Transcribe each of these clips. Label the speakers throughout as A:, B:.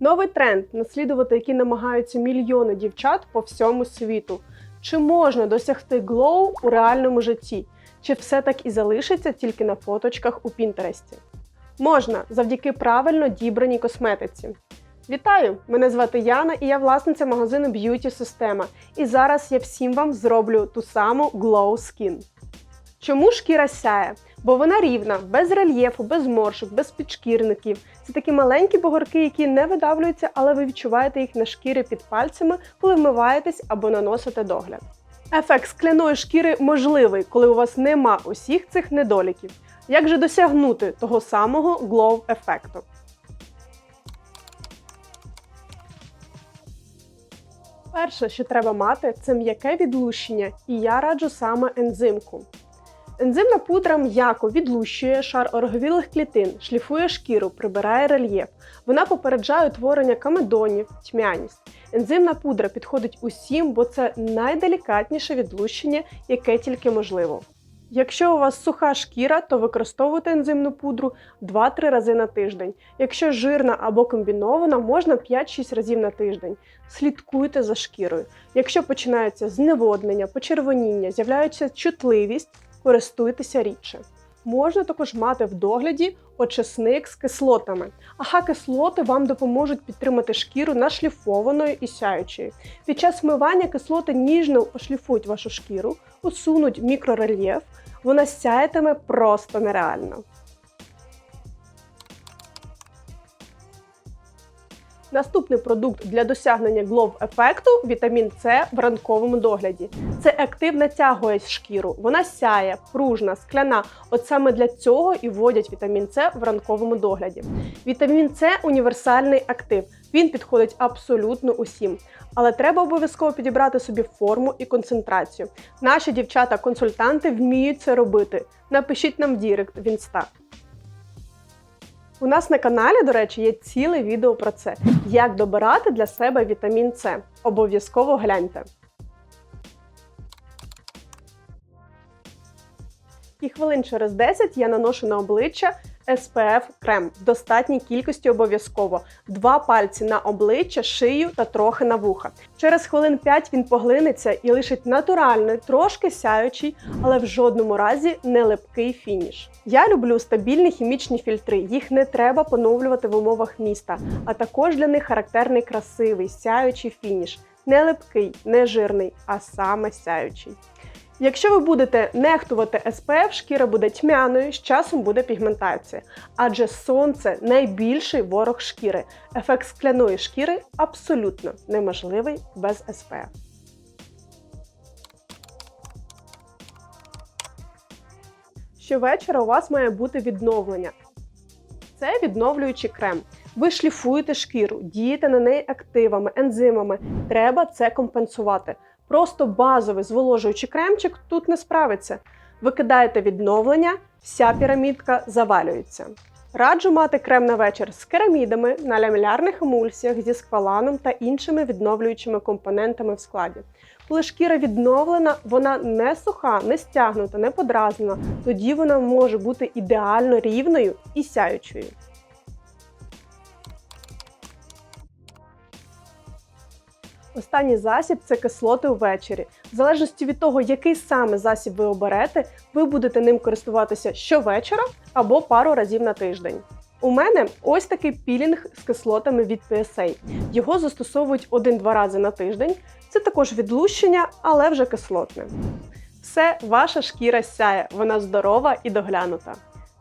A: Новий тренд, наслідувати який намагаються мільйони дівчат по всьому світу. Чи можна досягти глоу у реальному житті? Чи все так і залишиться тільки на фоточках у Пінтересті? Можна завдяки правильно дібраній косметиці. Вітаю! Мене звати Яна і я власниця магазину Beauty Система. І зараз я всім вам зроблю ту саму Glow Skin. Чому шкіра сяє? Бо вона рівна, без рельєфу, без моршок, без підшкірників. Це такі маленькі бугорки, які не видавлюються, але ви відчуваєте їх на шкірі під пальцями, коли вмиваєтесь або наносите догляд. Ефект скляної шкіри можливий, коли у вас нема усіх цих недоліків. Як же досягнути того самого глоу ефекту? Перше, що треба мати, це м'яке відлущення, і я раджу саме ензимку. Ензимна пудра м'яко відлущує шар ороговілих клітин, шліфує шкіру, прибирає рельєф. Вона попереджає утворення камедонів, тьмяність. Ензимна пудра підходить усім, бо це найделікатніше відлущення, яке тільки можливо. Якщо у вас суха шкіра, то використовуйте ензимну пудру 2-3 рази на тиждень. Якщо жирна або комбінована, можна 5-6 разів на тиждень. Слідкуйте за шкірою. Якщо починається зневоднення, почервоніння, з'являється чутливість, користуйтеся рідше. Можна також мати в догляді очисник з кислотами. Ага, кислоти вам допоможуть підтримати шкіру нашліфованою і сяючою. Під час вмивання кислоти ніжно ошліфують вашу шкіру, усунуть мікрорельєф, вона сяятиме просто нереально. Наступний продукт для досягнення глов ефекту вітамін С в ранковому догляді. Це актив натягує шкіру, вона сяє, пружна, скляна. От саме для цього і вводять вітамін С в ранковому догляді. Вітамін С універсальний актив. Він підходить абсолютно усім, але треба обов'язково підібрати собі форму і концентрацію. Наші дівчата-консультанти вміють це робити. Напишіть нам в Дірект в інста. У нас на каналі, до речі, є ціле відео про це. Як добирати для себе вітамін С. Обов'язково гляньте. І хвилин через 10 я наношу на обличчя SPF крем в достатній кількості обов'язково. Два пальці на обличчя, шию та трохи на вуха. Через хвилин 5 він поглинеться і лишить натуральний, трошки сяючий, але в жодному разі не липкий фініш. Я люблю стабільні хімічні фільтри. Їх не треба поновлювати в умовах міста, а також для них характерний красивий сяючий фініш. Не липкий, не жирний, а саме сяючий. Якщо ви будете нехтувати SPF, шкіра буде тьмяною, з часом буде пігментація. Адже сонце найбільший ворог шкіри. Ефект скляної шкіри абсолютно неможливий без SPF. Щовечора у вас має бути відновлення. Це відновлюючий крем. Ви шліфуєте шкіру, дієте на неї активами, ензимами. Треба це компенсувати. Просто базовий зволожуючий кремчик тут не справиться. Викидаєте відновлення, вся пірамідка завалюється. Раджу мати крем на вечір з керамідами на лямілярних емульсіях зі скваланом та іншими відновлюючими компонентами в складі. Коли шкіра відновлена, вона не суха, не стягнута, не подразнена, тоді вона може бути ідеально рівною і сяючою. Останній засіб це кислоти ввечері. В залежності від того, який саме засіб ви оберете, ви будете ним користуватися щовечора або пару разів на тиждень. У мене ось такий пілінг з кислотами від PSA. Його застосовують один-два рази на тиждень. Це також відлущення, але вже кислотне. Все, ваша шкіра сяє, вона здорова і доглянута.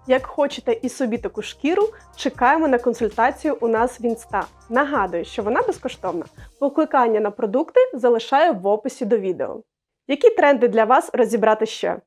A: Як хочете і собі таку шкіру, чекаємо на консультацію у нас в інста. Нагадую, що вона безкоштовна. Покликання на продукти залишаю в описі до відео. Які тренди для вас розібрати ще?